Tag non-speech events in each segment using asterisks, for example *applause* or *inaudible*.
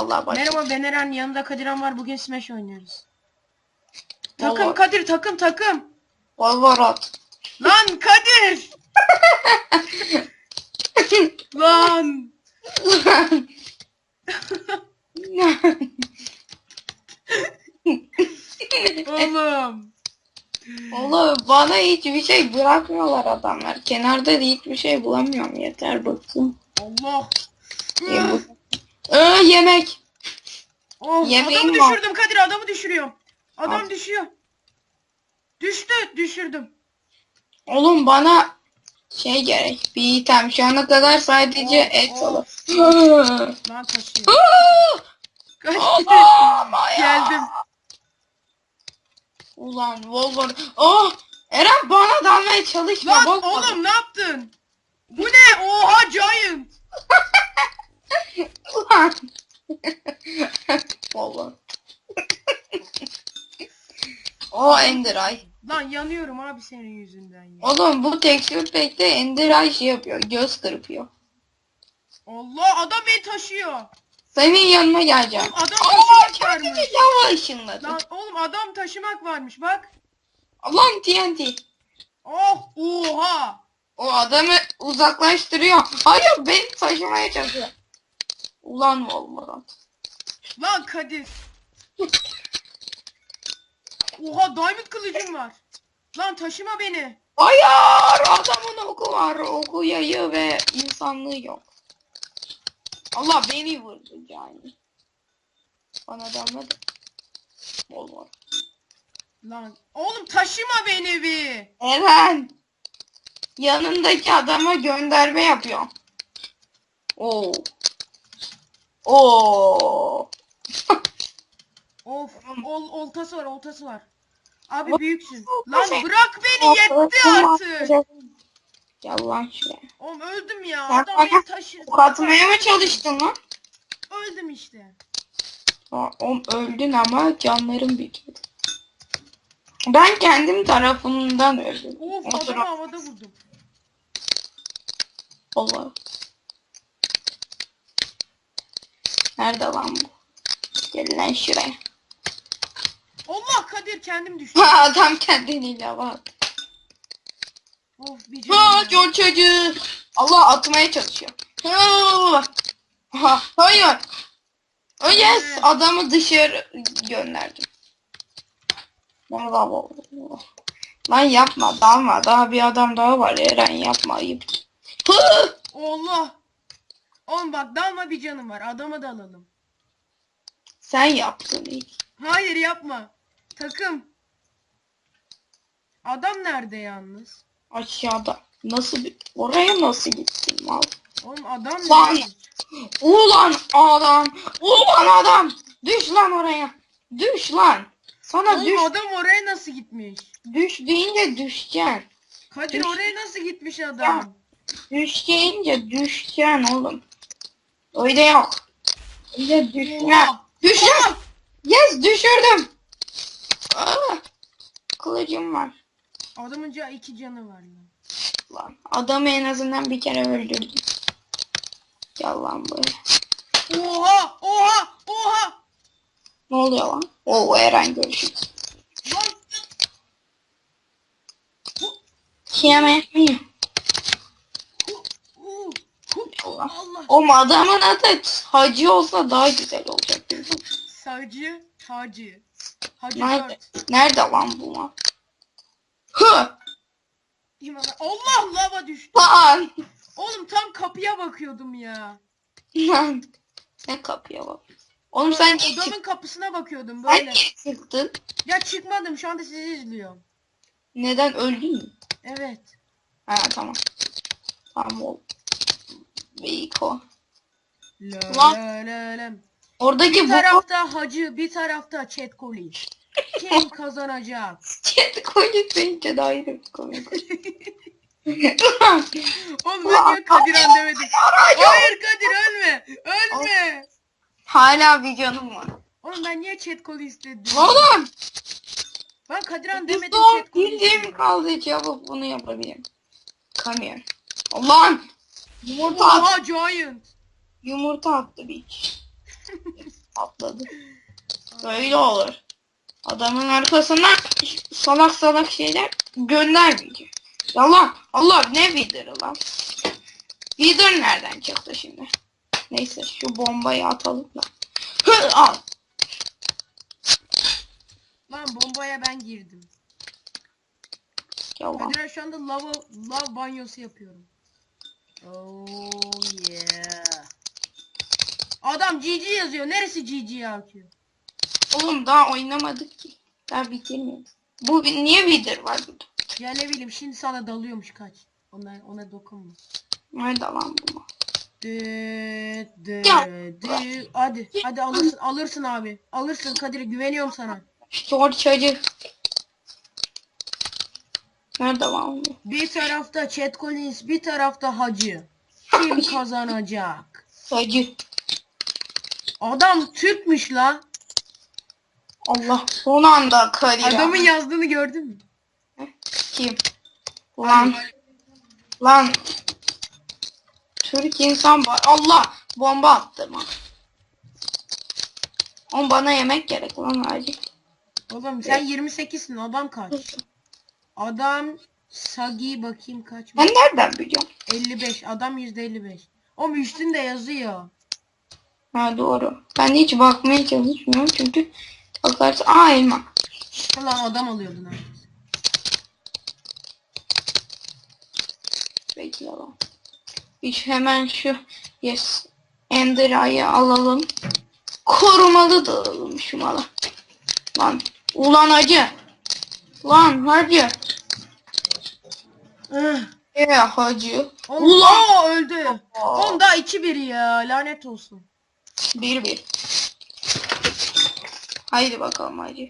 Allah. Merhaba ben Eren yanımda Kadiran var bugün Smash oynuyoruz. Takım Vallahi. Kadir takım takım. Volvorot. Lan Kadir. Lan. *laughs* Oğlum. Oğlum bana hiçbir şey bırakmıyorlar adamlar. Kenarda da hiçbir şey bulamıyorum. Yeter bıktım. Allah. Bu- Ee, yemek. Oh, Yemeğim adamı var. düşürdüm Kadir adamı düşürüyorum. Adam Al. düşüyor. Düştü düşürdüm. Oğlum bana şey gerek. Bir item. Şu ana kadar sadece Oh, et oh. alıp. Lan taşıyor. *laughs* Ya. Geldim. Ulan Wolver. Oh! Eren bana dalmaya çalışma. Lan bak oğlum ne yaptın? Bu ne? Oha giant. Ulan. Wolver. o Ender Eye. Lan yanıyorum abi senin yüzünden ya. Oğlum bu texture pack'te Ender Eye şey yapıyor. Göz kırpıyor. Allah adam beni taşıyor. Senin yanına geleceğim. Adam Allah taşımak varmış. lava ışınladı. Lan oğlum adam taşımak varmış bak. Lan TNT. Oh oha. O adamı uzaklaştırıyor. Hayır beni taşımaya çalışıyor. Ulan Wolverine. Lan Kadir. Oha diamond kılıcım var. Lan taşıma beni. Hayır adamın oku var. Oku yayı ve insanlığı yok. Allah beni vurdu yani. Bana damladı. Wolverine. Lan oğlum taşıma beni bir. Eren. Yanındaki adama gönderme yapıyor. Oo. Oo. Of ol, oltası var oltası var. Abi büyüksün. Lan bırak beni yetti artık. Gel lan şuraya. Oğlum öldüm ya. Sen Adam beni taşı. Ok atmaya mı çalıştın lan? Öldüm işte. Aa, Oğlum öldün ama canların bitmedi. Ben kendim tarafından öldüm. Of O adamı taraf- havada vurdum. Allah. Nerede lan bu? Gel lan şuraya. Allah Kadir kendim *laughs* düştüm. Adam kendini lava attı. Of bir Ha. John çocuğu. Allah atmaya çalışıyor. Ha, ha, hayır. Oh yes adamı dışarı gönderdim. Allah Allah. Lan yapma dalma daha bir adam daha var Eren yapma ayıp. Hı! Allah. Oğlum bak dalma bir canım var. Adamı da alalım. Sen yaptın ilk. Hayır yapma. Takım. Adam nerede yalnız? Aşağıda. Nasıl bir... Oraya nasıl gittin mal? Oğlum adam Lan. nerede? Ulan adam. Ulan adam. Düş lan oraya. Düş lan. Sana Oğlum düş. adam oraya nasıl gitmiş? Düş deyince düşeceksin. Kadir Düş. oraya nasıl gitmiş adam? Düş deyince düşeceksin oğlum. Öyle yok. Öyle düşme. Düşür. Yes düşürdüm. Aa, kılıcım var. Adamın ca iki canı var lan. Lan adamı en azından bir kere öldürdüm. Gel lan buraya. Oha! Oha! Oha! Ne oluyor lan? Oo Eren görüşürüz. Lan! Kime? Allah. O adamın adı hacı olsa daha güzel olacak. Sacı, tacı. Hacı Nerede? Nerede lan bu lan? Hı! Allah lava düştü. Lan! Oğlum tam kapıya bakıyordum ya. Lan! Ne kapıya bak. Oğlum sen niye, çık Odamın kapısına bakıyordum sen böyle. niye çıktın? Ya çıkmadım şu anda sizi izliyorum. Neden öldün mü? Evet. Ha tamam. Tamam oldu. Beyko. La Lan. la la la. Oradaki Bir bu tarafta hacı, bir tarafta chat koli. Kim kazanacak? chat koyup deyince de ayrı bir komik. Oğlum ben niye Kadir Han demedim? Hayır Kadir ölme. Ölme. Hala bir canım var. Oğlum ben niye chat kolu istedim? Oğlum. Ben Kadirhan demedim Son chat kolu bildiğim istedim. kaldı çabuk bunu yapabilirim. Kamyon. Allah'ım. Yumurta Oha giant. yumurta attı bir. *laughs* Atladı. Böyle olur. Adamın arkasından salak salak şeyler göndermeyeceğim. Yalan. Allah ne Wither'ı lan. Wither nereden çıktı şimdi? Neyse şu bombayı atalım da. Hı, al. Lan bombaya ben girdim. Yalan. Kadirhan şu anda lava, lav banyosu yapıyorum. Oh yeah. Adam GG yazıyor. Neresi GG yazıyor? Oğlum daha oynamadık ki. Daha bitirmiyoruz. Bu niye Wither var burada? Ya ne bileyim şimdi sana dalıyormuş kaç. Ona, ona dokunma. Nerede lan bu? Dı, Ya. dı. Hadi hadi alırsın alırsın abi. Alırsın Kadir'e güveniyorum sana. Sor çocuk. Nerede lan bu? Bir tarafta Chat Collins bir tarafta Hacı. Kim *laughs* kazanacak? Çocuk. Adam Türkmüş la. Allah son anda kariyer. Adamın yazdığını gördün mü? Kim? Lan. Lan. Türk insan var. Allah. Bomba attım. ha. Oğlum bana yemek gerek lan hacı. Oğlum sen 28'sin adam kaç? Adam Sagi bakayım kaç? Ben nereden biliyorum? 55 adam %55. Oğlum üstünde yazıyor. Ha doğru. Ben hiç bakmaya çalışmıyorum çünkü bakarsın. Aa elma. Ulan adam alıyordun ha. Bekle lan. Hiç hemen şu yes Ender Eye'ı alalım. Korumalı da alalım şu malı. Lan. Ulan hacı. Lan hacı. Ih. E hacı. Oğlum Ulan. aa, öldü. Daha 2-1 ya lanet olsun. Bir bir. Haydi bakalım hacı.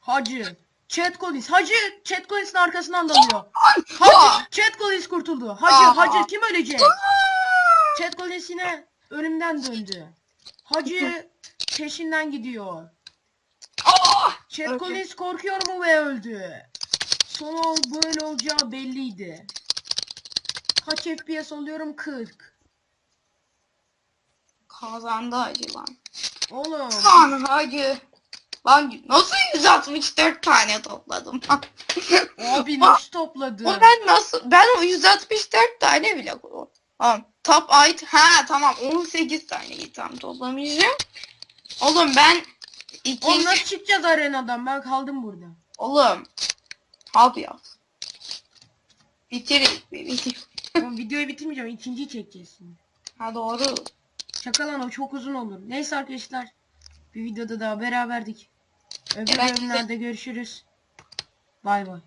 Hacı. Chat Collins. Hacı Chat Collins'in arkasından dalıyor. Hacı Chat Collins kurtuldu. Hacı Aa. Hacı kim ölecek? Chat Collins yine önümden döndü. Hacı peşinden gidiyor. Chat Öldü. Collins korkuyor mu ve öldü. Son böyle olacağı belliydi. Kaç FPS alıyorum? 40. Kazandı lan. Oğlum. Lan hacı. Lan nasıl 164 tane topladım? *laughs* Abi nasıl topladı? O ben nasıl ben o 164 tane bile Tamam. Top 8 ha tamam 18 tane tam toplamışım. Oğlum ben Oğlum ikinci nasıl çıkacağız arenadan? Ben kaldım burada. oğlum hadi ya. Bitir bitir. *laughs* Oğlum videoyu bitirmeyeceğim. ikinciyi çekeceğiz şimdi. Ha doğru. Şaka lan o çok uzun olur. Neyse arkadaşlar. Bir videoda daha beraberdik. Öbür bölümlerde görüşürüz. Bay bay.